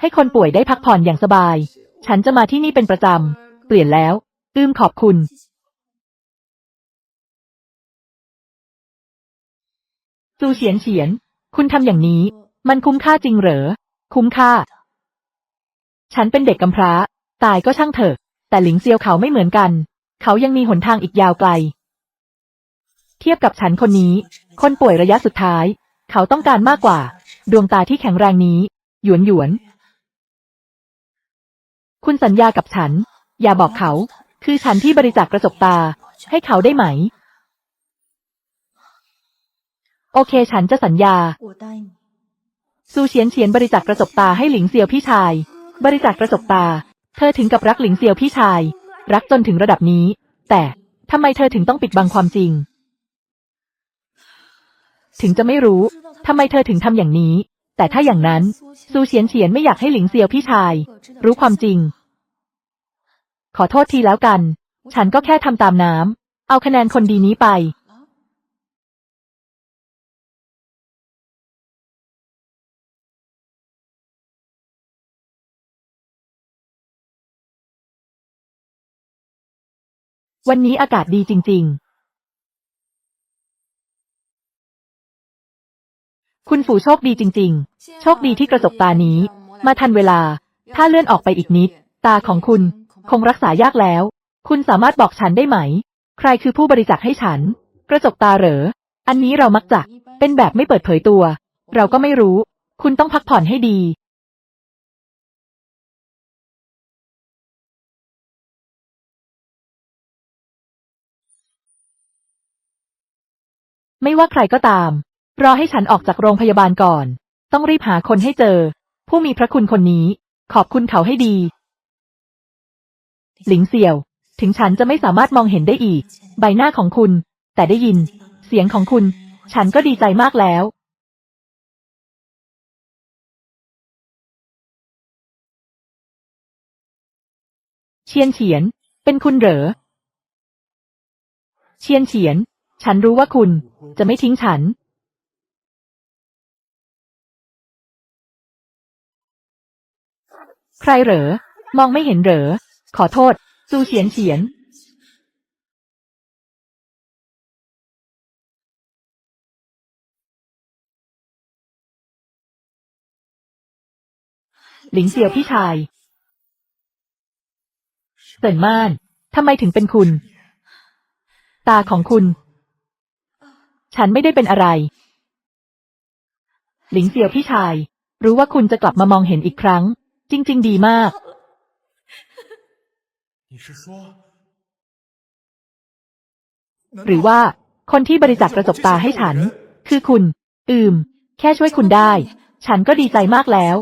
ให้คนป่วยได้พักผ่อนอย่างสบาย ฉันจะมาที่นี่เป็นประจำ เปลี่ยนแล้ว อืมขอบคุณ ซูเฉียนเฉียน คุณทำอย่างนี้ มันคุ้มค่าจริงเหรอ คุ้มค่า ฉันเป็นเด็กกำพร้า ตายก็ช่างเถอะ แต่หลิงเซียวเขาไม่เหมือนกัน เขายังมีหนทางอีกยาวไกล เทียบกับฉันคนนี้ คนป่วยระยะสุดท้าย เขาต้องการมากกว่า ดวงตาที่แข็งแรงนี้ หยวนหยวน คุณสัญญากับฉัน อย่าบอกเขา คือฉันที่บริจาคกระจกตา ให้เขาได้ไหม โอเคฉันจะสัญญาซูเฉียนเฉียนบริจาคกระจกตาให้หลิงเซียวพี่ชาย บริจาคกระจกตา เธอถึงกับรักหลิงเซียวพี่ชาย รักจนถึงระดับนี้ แต่ทำไมเธอถึงต้องปิดบังความจริง ถึงจะไม่รู้ทำไมเธอถึงทำอย่างนี้ แต่ถ้าอย่างนั้นซูเฉียนเฉียนไม่อยากให้หลิงเซียวพี่ชาย รู้ความจริง ขอโทษทีแล้วกัน ฉันก็แค่ทำตามน้ำเอาคะแนนคนดีนี้ไป วันนี้อากาศดีจริง ๆ คุณฝูโชคดีจริง ๆ โชคดีที่กระจกตานี้ มาทันเวลา ถ้าเลื่อนออกไปอีกนิด ตาของคุณ คงรักษายากแล้ว คุณสามารถบอกฉันได้ไหม ใครคือผู้บริจาคให้ฉัน กระจกตาเหรอ อันนี้เรามักจะเป็นแบบไม่เปิดเผยตัว เราก็ไม่รู้ คุณต้องพักผ่อนให้ดีไม่ว่าใครก็ตาม รอให้ฉันออกจากโรงพยาบาลก่อน ต้องรีบหาคนให้เจอ ผู้มีพระคุณคนนี้ ขอบคุณเขาให้ดี หลิงเสี่ยว ถึงฉันจะไม่สามารถมองเห็นได้อีก ใบหน้าของคุณ แต่ได้ยิน เสียงของคุณ ฉันก็ดีใจมากแล้ว เชียนเฉียน เป็นคุณเหรอ เชียนเฉียน ฉันรู้ว่าคุณ จะไม่ทิ้งฉัน ใครเหรอ มองไม่เห็นเหรอ ขอโทษซูเฉียนเฉียน หลิงเสี่ยวพี่ชายเซินม่านทำไมถึงเป็นคุณ ตาของคุณ ฉันไม่ได้เป็นอะไร หลิงเสี่ยวพี่ชาย รู้ว่าคุณจะกลับมามองเห็นอีกครั้ง จริง ๆ ดีมาก หรือว่าคนที่บริจาคกระจกตาให้ฉัน คือคุณ อืม แค่ช่วยคุณได้ ฉันก็ดีใจมากแล้ว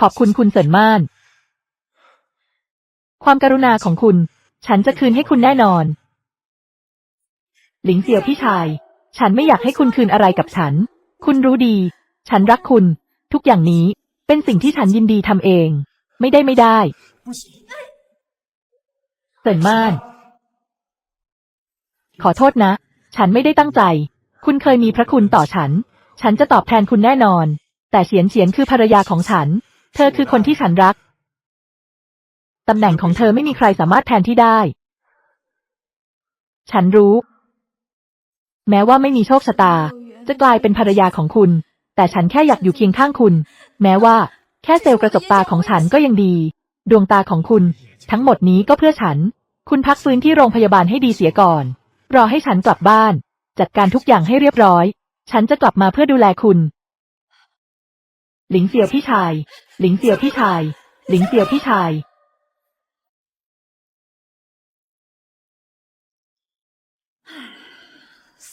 ขอบคุณคุณเสรินม่าน ความการุณาของคุณ ฉันจะคืนให้คุณแน่นอน หลิงเสี่ยวพี่ชาย ฉันไม่อยากให้คุณคืนอะไรกับฉัน คุณรู้ดี ฉันรักคุณ ทุกอย่างนี้เป็นสิ่งที่ฉันยินดีทำเอง ไม่ได้ไม่ได้，เสินม่าน ขอโทษนะ ฉันไม่ได้ตั้งใจ คุณเคยมีพระคุณต่อฉัน ฉันจะตอบแทนคุณแน่นอน แต่เฉียนเฉียนคือภรรยาของฉัน เธอคือคนที่ฉันรัก ตำแหน่งของเธอไม่มีใครสามารถแทนที่ได้ ฉันรู้ แม้ว่าไม่มีโชคชะตา จะกลายเป็นภรรยาของคุณ แต่ฉันแค่อยากอยู่เคียงข้างคุณ แม้ว่าแค่เซลล์กระจกตาของฉันก็ยังดี ดวงตาของคุณ ทั้งหมดนี้ก็เพื่อฉัน คุณพักฟื้นที่โรงพยาบาลให้ดีเสียก่อน รอให้ฉันกลับบ้าน จัดการทุกอย่างให้เรียบร้อย ฉันจะกลับมาเพื่อดูแลคุณ หลิงเสี่ยวพี่ชาย หลิงเสี่ยวพี่ชาย หลิงเสี่ยวพี่ชาย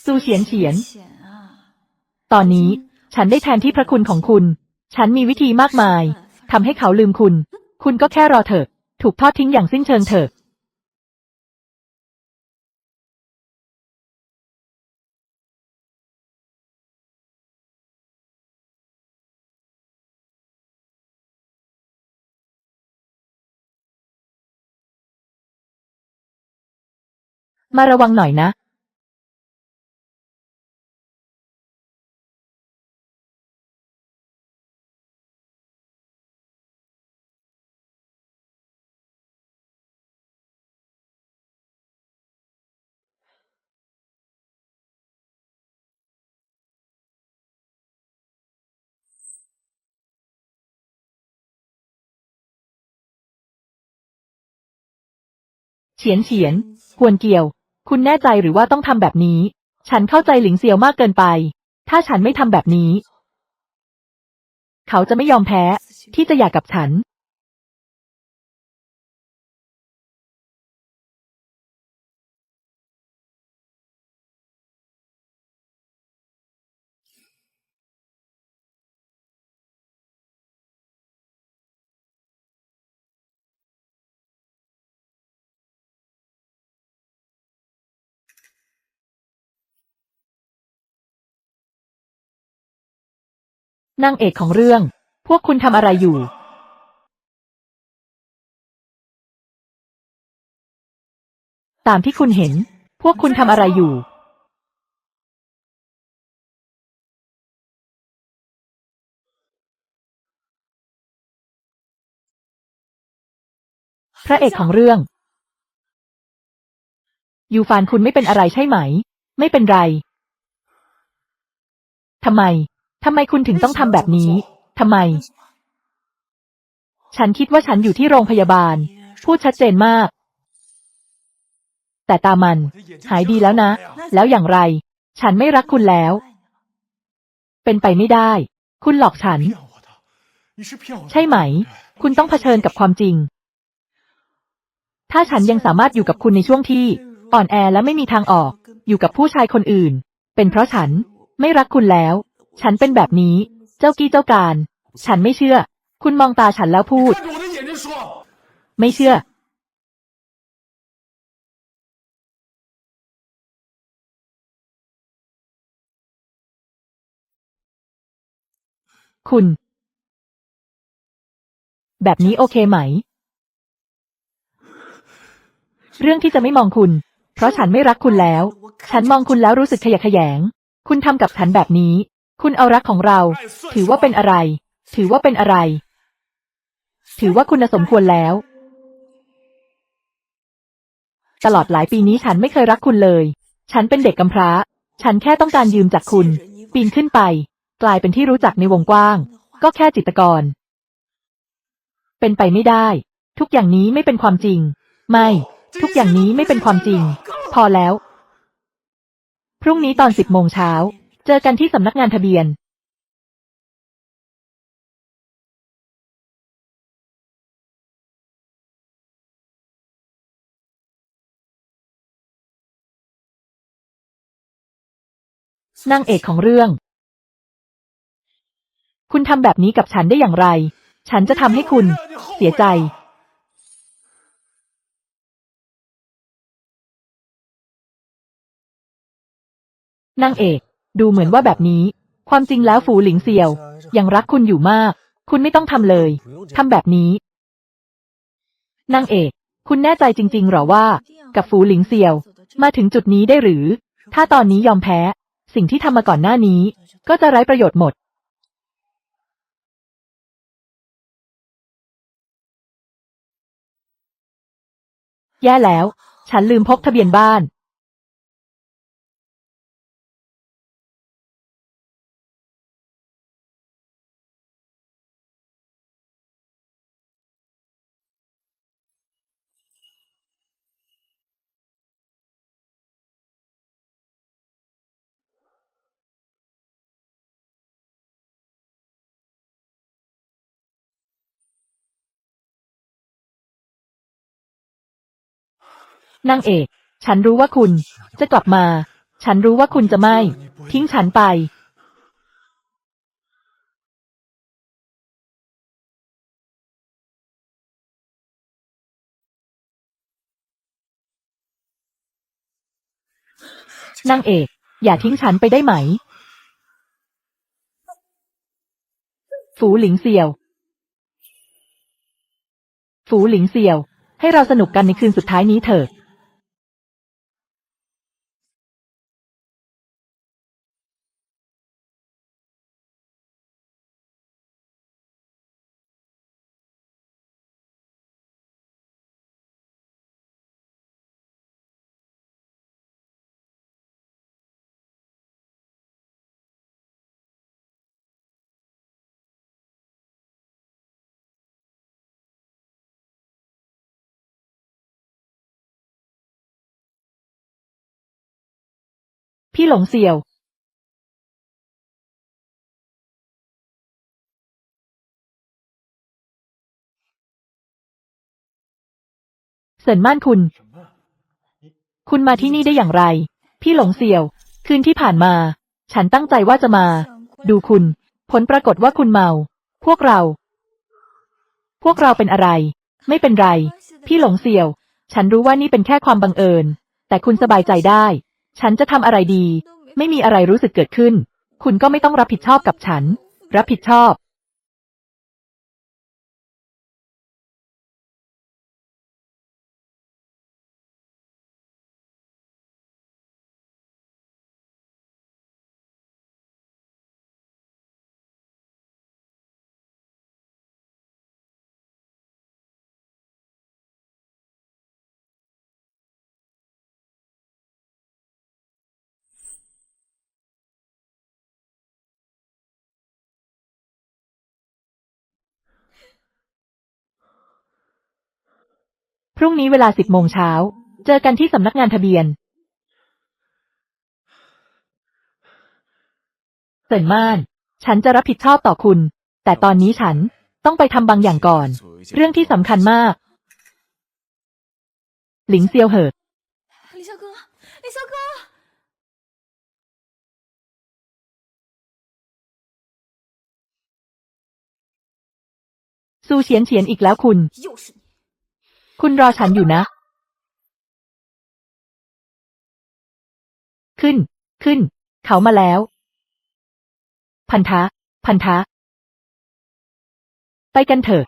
ซูเฉียนเฉียน浅啊，ตอนนี้ฉันได้แทนที่พระคุณของคุณ ฉันมีวิธีมากมายทำให้เขาลืมคุณ คุณก็แค่รอเถอะ ถูกทอดทิ้งอย่างสิ้นเชิงเถอะ มาระวังหน่อยนะ เฉียนเฉียนกวนเกี่ยว คุณแน่ใจหรือว่าต้องทำแบบนี้ ฉันเข้าใจหลิงเซียวมากเกินไป ถ้าฉันไม่ทำแบบนี้ เขาจะไม่ยอมแพ้ ที่จะอยากกับฉัน นางเอกของเรื่อง พวกคุณทำอะไรอยู่ตามที่คุณเห็น พวกคุณทำอะไรอยู่ พระเอกของเรื่อง ยูฟานคุณไม่เป็นอะไรใช่ไหม ไม่เป็นไร ทำไม ทำไมคุณถึงต้องทำแบบนี้ทำไม ฉันคิดว่าฉันอยู่ที่โรงพยาบาล พูดชัดเจนมาก แต่ตามัน หายดีแล้วนะ แล้วอย่างไร ฉันไม่รักคุณแล้ว เป็นไปไม่ได้ คุณหลอกฉัน ใช่ไหม คุณต้องเผชิญกับความจริง ถ้าฉันยังสามารถอยู่กับคุณในช่วงที่ อ่อนแอและไม่มีทางออก อยู่กับผู้ชายคนอื่น เป็นเพราะฉันไม่รักคุณแล้ว ฉันเป็นแบบนี้ เจ้ากี้เจ้าการ ฉันไม่เชื่อ คุณมองตาฉันแล้วพูด ไม่เชื่อ คุณ แบบนี้โอเคไหม เรื่องที่จะไม่มองคุณ เพราะฉันไม่รักคุณแล้ว ฉันมองคุณแล้วรู้สึกขยะแขยง คุณทำกับฉันแบบนี้ คุณเอารักของเรา ถือว่าเป็นอะไร ถือว่าเป็นอะไร ถือว่าคุณสมควรแล้ว ตลอดหลายปีนี้ฉันไม่เคยรักคุณเลย ฉันเป็นเด็กกำพร้า ฉันแค่ต้องการยืมจากคุณ ปีนขึ้นไป กลายเป็นที่รู้จักในวงกว้าง ก็แค่จิตกร เป็นไปไม่ได้ ทุกอย่างนี้ไม่เป็นความจริง ไม่ ทุกอย่างนี้ไม่เป็นความจริง พอแล้ว พรุ่งนี้ตอนสิบโมงเช้า เจอกันที่สำนักงานทะเบียนนางเอกของเรื่อง คุณทำแบบนี้กับฉันได้อย่างไร ฉันจะทำให้คุณเสียใจ นางเอก ดูเหมือนว่าแบบนี้ ความจริงแล้วฝูหลิงเซียว ยังรักคุณอยู่มาก คุณไม่ต้องทำเลยทำแบบนี้นางเอก คุณแน่ใจจริง ๆหรอว่า กับฝูหลิงเซียว มาถึงจุดนี้ได้หรือ ถ้าตอนนี้ยอมแพ้ สิ่งที่ทำมาก่อนหน้านี้ ก็จะไร้ประโยชน์หมดแย่แล้ว ฉันลืมพกทะเบียนบ้าน นางเอก ฉันรู้ว่าคุณ จะกลับมา ฉันรู้ว่าคุณจะไม่ ทิ้งฉันไป นางเอก อย่าทิ้งฉันไปได้ไหม ฝูหลิงเซียว ฝูหลิงเซียว ให้เราสนุกกันในคืนสุดท้ายนี้เถอะ พี่หลงเสี่ยวเสินม่านคุณ？คุณมาที่นี่ได้อย่างไร พี่หลงเสี่ยว คืนที่ผ่านมา ฉันตั้งใจว่าจะมา ดูคุณ ผลปรากฏว่าคุณเมา พวกเรา พวกเราเป็นอะไร ไม่เป็นไร พี่หลงเสี่ยว ฉันรู้ว่านี่เป็นแค่ความบังเอิญ แต่คุณสบายใจได้ ฉันจะทำอะไรดี ไม่มีอะไรรู้สึกเกิดขึ้น คุณก็ไม่ต้องรับผิดชอบกับฉัน รับผิดชอบ พรุ่งนี้เวลาสิบโมงเช้า เจอกันที่สำนักงานทะเบียนเซินม่าน ฉันจะรับผิดชอบต่อคุณ แต่ตอนนี้ฉันต้องไปทำบางอย่างก่อน เรื่องที่สำคัญมาก หลิงเซียวเหอะอซูเฉียนเฉียนอีกแล้วคุณ คุณรอฉันอยู่นะ ขึ้น ขึ้น เขามาแล้ว พันธะ พันธะ ไปกันเถอะ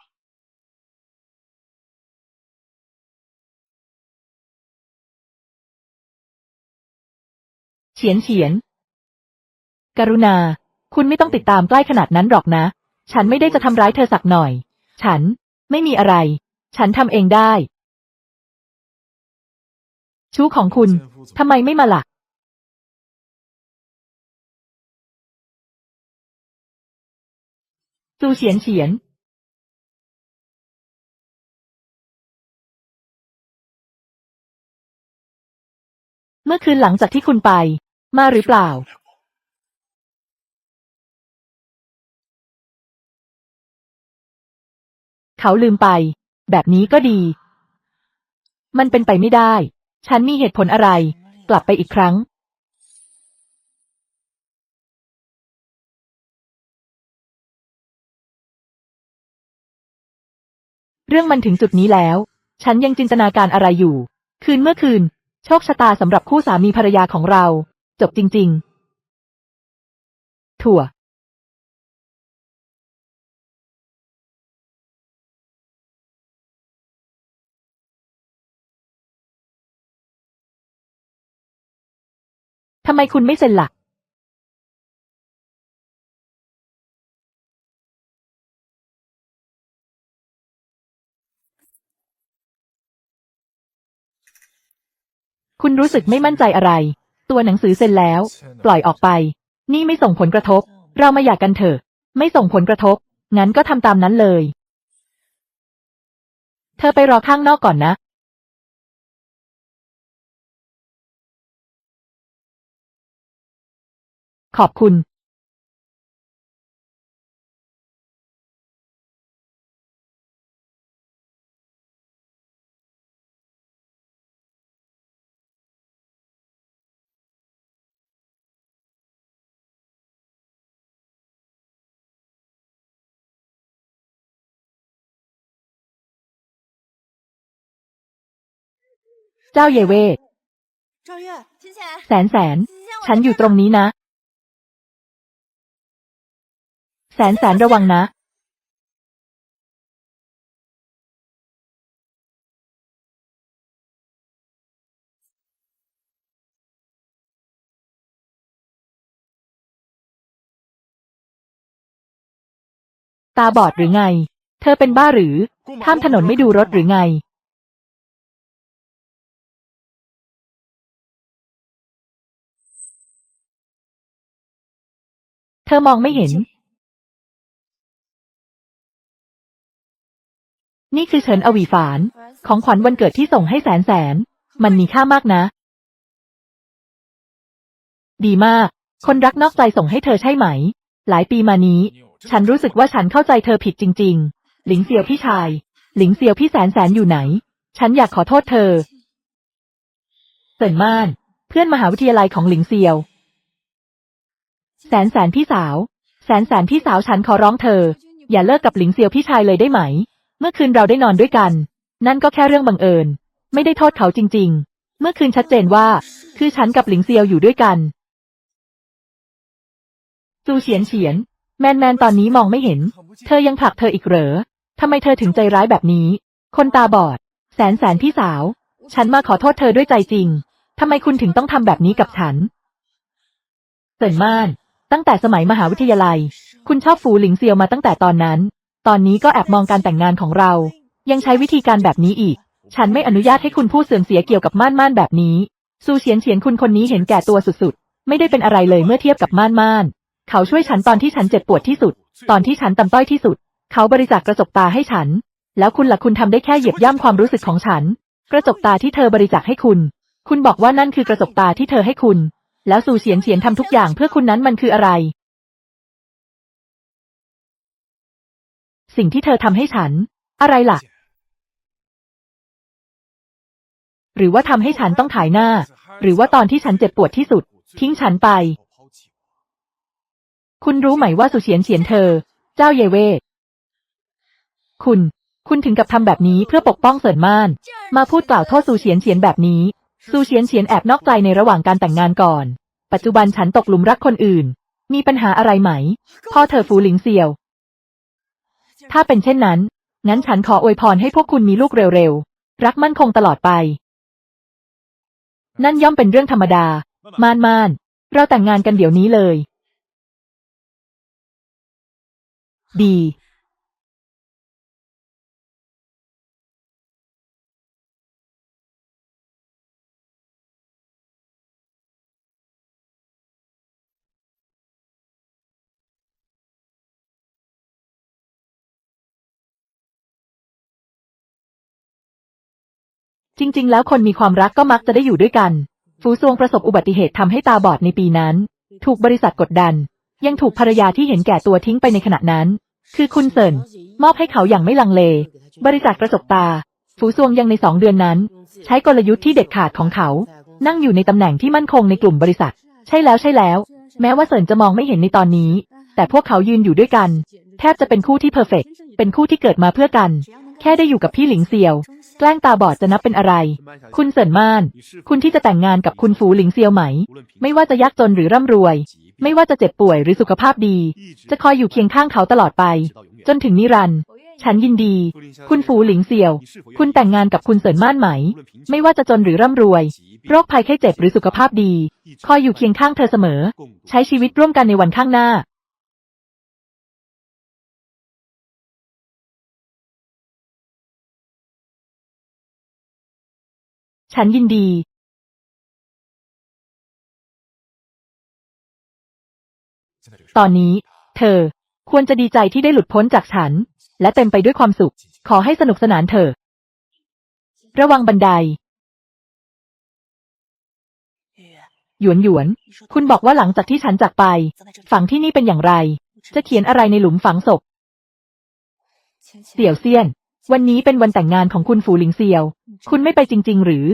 เฉียนเฉียน กรุณา คุณไม่ต้องติดตามใกล้ขนาดนั้นหรอกนะ ฉันไม่ได้จะทำร้ายเธอสักหน่อย ฉันไม่มีอะไร ฉันทำเองได้ ชู้ของคุณทำไมไม่มาล่ะซูเฉียนเฉียน เมื่อคืนหลังจากที่คุณไป มาหรือเปล่า เขาลืมไป แบบนี้ก็ดี มันเป็นไปไม่ได้ ฉันมีเหตุผลอะไร กลับไปอีกครั้ง เรื่องมันถึงจุดนี้แล้ว ฉันยังจินตนาการอะไรอยู่ คืนเมื่อคืน โชคชะตาสำหรับคู่สามีภรรยาของเรา จบจริง ๆ ถั่ว ไมคุณไม่เซ็นล่ะคุณรู้สึกไม่มั่นใจอะไร ตัวหนังสือเซ็นแล้ว ปล่อยออกไป นี่ไม่ส่งผลกระทบ เรามาอยากกันเถอะ ไม่ส่งผลกระทบ งั้นก็ทำตามนั้นเลย เธอไปรอข้างนอกก่อนนะ ขอบคุณเจ้าเยเวแสนแสน ฉันอยู่ตรงนี้นะ แสนแสนระวังนะตาบอดหรือไง เธอเป็นบ้าหรือ ข้ามถนนไม่ดูรถหรือไง เธอมองไม่เห็น นี่คือเฉินอวีฝาน ของขวัญวันเกิดที่ส่งให้แสนแสน มันมีค่ามากนะ ดีมาก คนรักนอกใจส่งให้เธอใช่ไหม หลายปีมานี้ ฉันรู้สึกว่าฉันเข้าใจเธอผิดจริง ๆ หลิงเซียวพี่ชาย หลิงเซียวพี่แสนแสนอยู่ไหน ฉันอยากขอโทษเธอเซินม่าน เพื่อนมหาวิทยาลัยของหลิงเซียว แสนแสนพี่สาว แสนแสนพี่สาวฉันขอร้องเธอ อย่าเลิกกับหลิงเซียวพี่ชายเลยได้ไหม มื่อคืนเราได้นอนด้วยกัน นั่นก็แค่เรื่องบังเอิญ ไม่ได้โทษเขาจริง ๆ เมื่อคืนชัดเจนว่า คือฉันกับหลิงเซียวอยู่ด้วยกันซูเฉียนเฉียน แมนแมนตอนนี้มองไม่เห็น เธอยังผลักเธออีกเหรอทำไมเธอถึงใจร้ายแบบนี้ คนตาบอด แสนแสนพี่สาว ฉันมาขอโทษเธอด้วยใจจริงทำไมคุณถึงต้องทำแบบนี้กับฉันเซินม่าน ตั้งแต่สมัยมหาวิทยาลัย คุณชอบฝูหลิงเซียวมาตั้งแต่ตอนนั้น ตอนนี้ก็แอบมองการแต่งงานของเรา ยังใช้วิธีการแบบนี้อีก ฉันไม่อนุญาตให้คุณพูดเสื่อมเสียเกี่ยวกับม่านม่านแบบนี้ซูเฉียนเฉียนคุณคนนี้เห็นแก่ตัวสุดๆ ไม่ได้เป็นอะไรเลยเมื่อเทียบกับม่านม่าน เขาช่วยฉันตอนที่ฉันเจ็บปวดที่สุด ตอนที่ฉันต่ำต้อยที่สุด เขาบริจาคกระจกตาให้ฉัน แล้วคุณล่ะคุณทำได้แค่เหยียบย่ำความรู้สึกของฉัน กระจกตาที่เธอบริจาคให้คุณ คุณบอกว่านั่นคือกระจกตาที่เธอให้คุณ แล้วซูเฉียนเฉียนทำทุกอย่างเพื่อคุณนั้นมันคืออะไร สิ่งที่เธอทำให้ฉัน อะไรล่ะ หรือว่าทำให้ฉันต้องขายหน้า หรือว่าตอนที่ฉันเจ็บปวดที่สุด ทิ้งฉันไป คุณรู้ไหมว่าสุเฉียนเฉียนเธอ เจ้าเยเวทคุณ คุณถึงกับทำแบบนี้เพื่อปกป้องเสินม่าน มาพูดกล่าวโทษซูเฉียนเฉียนแบบนี้ ซูเฉียนเฉียนแอบนอกใจในระหว่างการแต่งงานก่อน ปัจจุบันฉันตกหลุมรักคนอื่น มีปัญหาอะไรไหม พ่อเธอฟูหลิงเซียว ถ้าเป็นเช่นนั้น งั้นฉันขออวยพรให้พวกคุณมีลูกเร็วๆ รักมั่นคงตลอดไป นั่นย่อมเป็นเรื่องธรรมดา มานมานเราแต่งงานกันเดี๋ยวนี้เลย ดี จริง ๆ แล้วคนมีความรักก็มักจะได้อยู่ด้วยกัน ฟูซวงประสบอุบัติเหตุทำให้ตาบอดในปีนั้น ถูกบริษัทกดดัน ยังถูกภรรยาที่เห็นแก่ตัวทิ้งไปในขณะนั้น คือคุณเซินมอบให้เขาอย่างไม่ลังเล บริษัทกระจกตา ฟูซวงยังในสองเดือนนั้น ใช้กลยุทธ์ที่เด็ดขาดของเขา นั่งอยู่ในตำแหน่งที่มั่นคงในกลุ่มบริษัท ใช่แล้วใช่แล้ว แม้ว่าเซินจะมองไม่เห็นในตอนนี้ แต่พวกเขายืนอยู่ด้วยกัน แทบจะเป็นคู่ที่เพอร์เฟกเป็นคู่ที่เกิดมาเพื่อกันแค่ได้อยู่กับพี่หลิงเซียว แกล้งตาบอดจะนับเป็นอะไร คุณเซินม่าน คุณที่จะแต่งงานกับคุณฝูหลิงเซียวไหม ไม่ว่าจะยากจนหรือร่ำรวย ไม่ว่าจะเจ็บป่วยหรือสุขภาพดี จะคอยอยู่เคียงข้างเขาตลอดไป จนถึงนิรันดร์ฉันยินดี คุณฝูหลิงเซียว คุณแต่งงานกับคุณเซินม่านไหม ไม่ว่าจะจนหรือร่ำรวย โรคภัยไข้เจ็บหรือสุขภาพดี คอยอยู่เคียงข้างเธอเสมอ ใช้ชีวิตร่วมกันในวันข้างหน้า ฉันยินดีตอนนี้ เธอควรจะดีใจที่ได้หลุดพ้นจากฉัน และเต็มไปด้วยความสุข ขอให้สนุกสนานเถอะ ระวังบันได หยวนหยวน คุณบอกว่าหลังจากที่ฉันจากไป ฝังที่นี่เป็นอย่างไร จะเขียนอะไรในหลุมฝังศพ เสี่ยวเซียน วันนี้เป็นวันแต่งงานของคุณฝูหลิงเซียว คุณไม่ไปจริง ๆ หรือ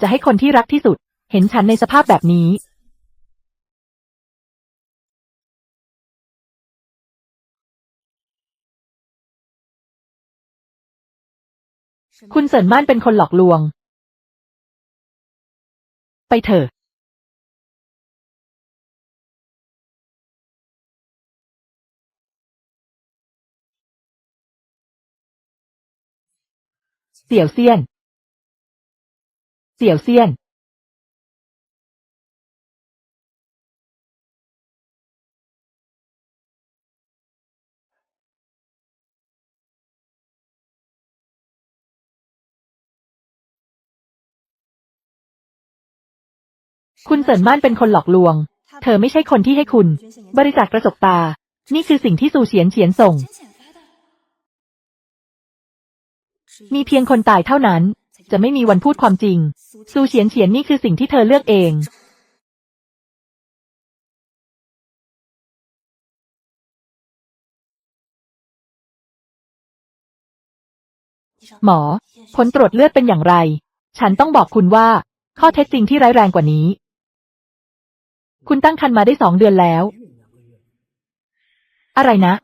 จะให้คนที่รักที่สุด เห็นฉันในสภาพแบบนี้ คุณเสินม่านเป็นคนหลอกลวง ไปเถอะเสี่ยวเซียน เสี่ยวเซียนคุณเสินม่านเป็นคนหลอกลวง เธอไม่ใช่คนที่ให้คุณ บริจาคกระจกตา นี่คือสิ่งที่ซูเฉียนเฉียนส่ง มีเพียงคนตายเท่านั้น จะไม่มีวันพูดความจริง ซูเฉียนเฉียนนี่คือสิ่งที่เธอเลือกเองหมอ ผลตรวจเลือดเป็นอย่างไร ฉันต้องบอกคุณว่า ข้อเท็จจริงที่ร้ายแรงกว่านี้ คุณตั้งครรภ์มาได้สองเดือนแล้ว อะไรนะ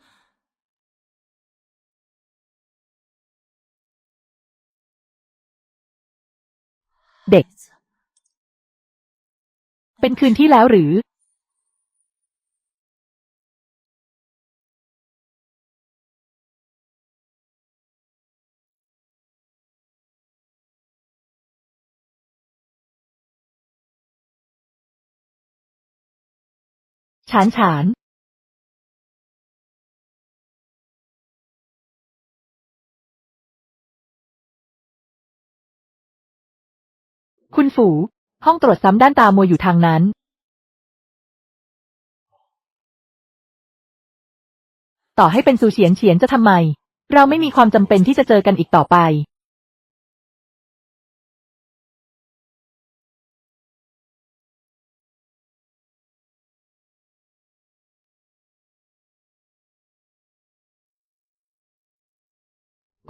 เด็ก เป็นคืนที่แล้วหรือ ฉานฉาน ฝู ห้องตรวจซ้ำด้านตามัวอยู่ทางนั้น ต่อให้เป็นซูเฉียนเฉียนจะทำไม เราไม่มีความจำเป็นที่จะเจอกันอีกต่อไป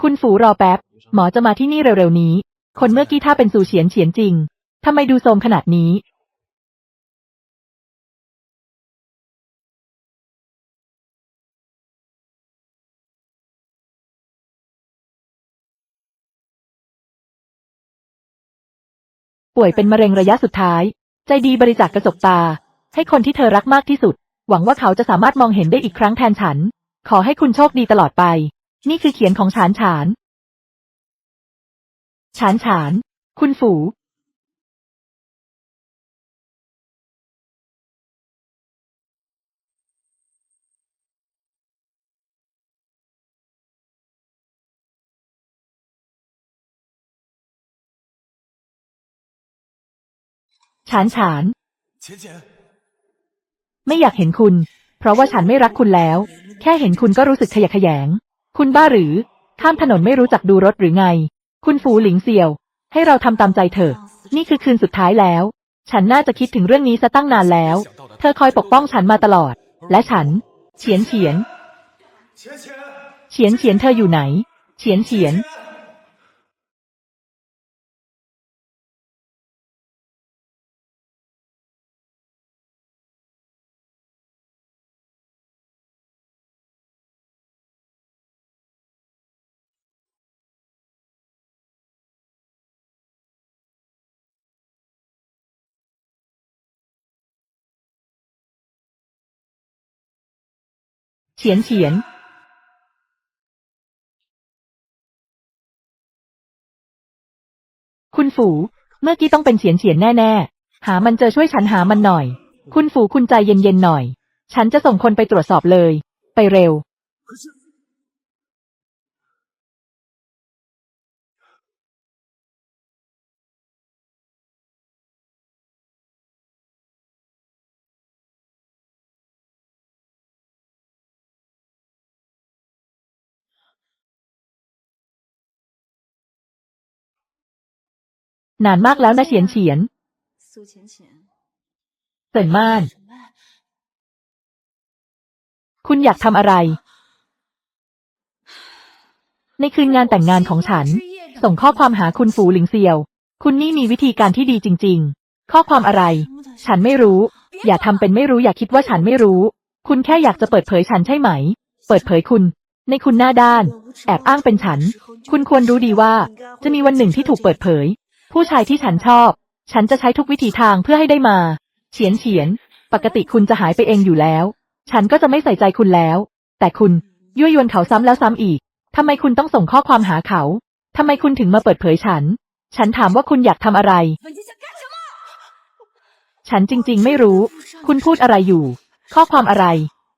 คุณฝูรอแป๊บ หมอจะมาที่นี่เร็วๆนี้ คนเมื่อกี้ถ้าเป็นซูเฉียนเฉียนจริง ทำไมดูโทรมขนาดนี้ป่วยเป็นมะเร็งระยะสุดท้าย ใจดีบริจาคกระจกตา ให้คนที่เธอรักมากที่สุด หวังว่าเขาจะสามารถมองเห็นได้อีกครั้งแทนฉัน ขอให้คุณโชคดีตลอดไป นี่คือเขียนของฉานฉาน ฉานฉาน คุณฝู ฉานฉานไม่อยากเห็นคุณ เพราะว่าฉันไม่รักคุณแล้ว แค่เห็นคุณก็รู้สึกขยะแขยง คุณบ้าหรือ ข้ามถนนไม่รู้จักดูรถหรือไง คุณฝูหลิงเซียว ให้เราทำตามใจเถอะ นี่คือคืนสุดท้ายแล้ว ฉันน่าจะคิดถึงเรื่องนี้ซะตั้งนานแล้ว เธอคอยปกป้องฉันมาตลอด และฉัน เฉียนเฉียน เฉียนเฉียนเธออยู่ไหน เฉียนเฉียน เฉียนเฉียนคุณฝู เมื่อกี้ต้องเป็นเฉียนเฉียนแน่ ๆ หามันเจอช่วยฉันหามันหน่อย คุณฝูคุณใจเย็นๆหน่อย ฉันจะส่งคนไปตรวจสอบเลย ไปเร็ว นานมากแล้วนะเฉียนเฉียนเติ่นม่าน คุณอยากทำอะไร ในคืนงานแต่งงานของฉัน ส่งข้อความหาคุณฝูหลิงเซียว คุณนี่มีวิธีการที่ดีจริง ๆ ข้อความอะไร ฉันไม่รู้ อย่าทำเป็นไม่รู้อย่าคิดว่าฉันไม่รู้ คุณแค่อยากจะเปิดเผยฉันใช่ไหม เปิดเผยคุณ ในคุณหน้าด้าน แอบอ้างเป็นฉัน คุณควรรู้ดีว่า จะมีวันหนึ่งที่ถูกเปิดเผย ผู้ชายที่ฉันชอบ ฉันจะใช้ทุกวิถีทางเพื่อให้ได้มา เฉียนเฉียน ปกติคุณจะหายไปเองอยู่แล้ว ฉันก็จะไม่ใส่ใจคุณแล้ว แต่คุณยั่วยวนเขาซ้ำแล้วซ้ำอีกทำไมคุณต้องส่งข้อความหาเขาทำไมคุณถึงมาเปิดเผยฉัน ฉันถามว่าคุณอยากทำอะไร ฉันจริงๆ ไม่รู้ คุณพูดอะไรอยู่ ข้อความอะไร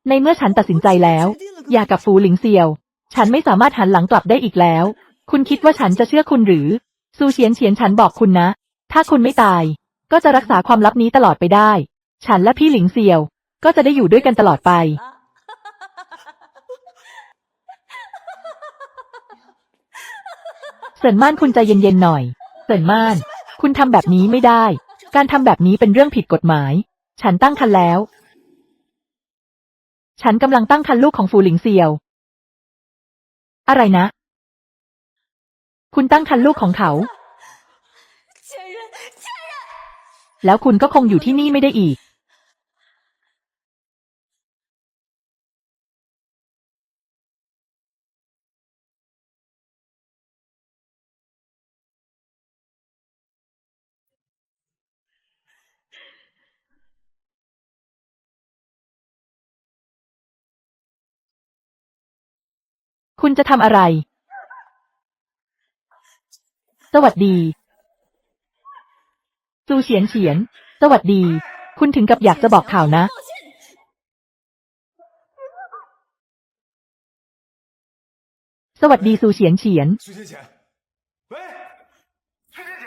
ในเมื่อฉันตัดสินใจแล้ว อย่ากับฟูหลิงเซียว ฉันไม่สามารถหันหลังกลับได้อีกแล้ว คุณคิดว่าฉันจะเชื่อคุณหรือ ซูเฉียนเฉียนฉันบอกคุณนะ ถ้าคุณไม่ตาย ก็จะรักษาความลับนี้ตลอดไปได้ ฉันและพี่หลิงเซียว ก็จะได้อยู่ด้วยกันตลอดไปเสินม่านคุณใจเย็นๆหน่อยเสินม่าน คุณทำแบบนี้ไม่ได้ การทำแบบนี้เป็นเรื่องผิดกฎหมาย ฉันตั้งครรภ์แล้ว ฉันกำลังตั้งครรภ์ลูกของฟูหลิงเซียว อะไรนะ คุณตั้งครรภ์ลูกของเขา แล้วคุณก็คงอยู่ที่นี่ไม่ได้อีก คุณจะทำอะไร สวัสดี ซูเฉียนเฉียน สวัสดี คุณถึงกับอยากจะบอกข่าวนะ 报信！ สวัสดีซูเฉียนเฉียน 苏浅浅，喂，崔浅浅，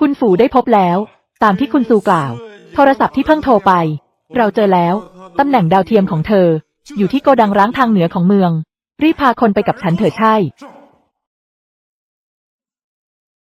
คุณฝูได้พบแล้ว ตามที่คุณซูกล่าว โทรศัพท์ที่เพิ่งโทรไป เราเจอแล้ว ตำแหน่งดาวเทียมของเธอ อยู่ที่โกดังร้างทางเหนือของเมือง รีบพาคนไปกับฉันเถอะใช่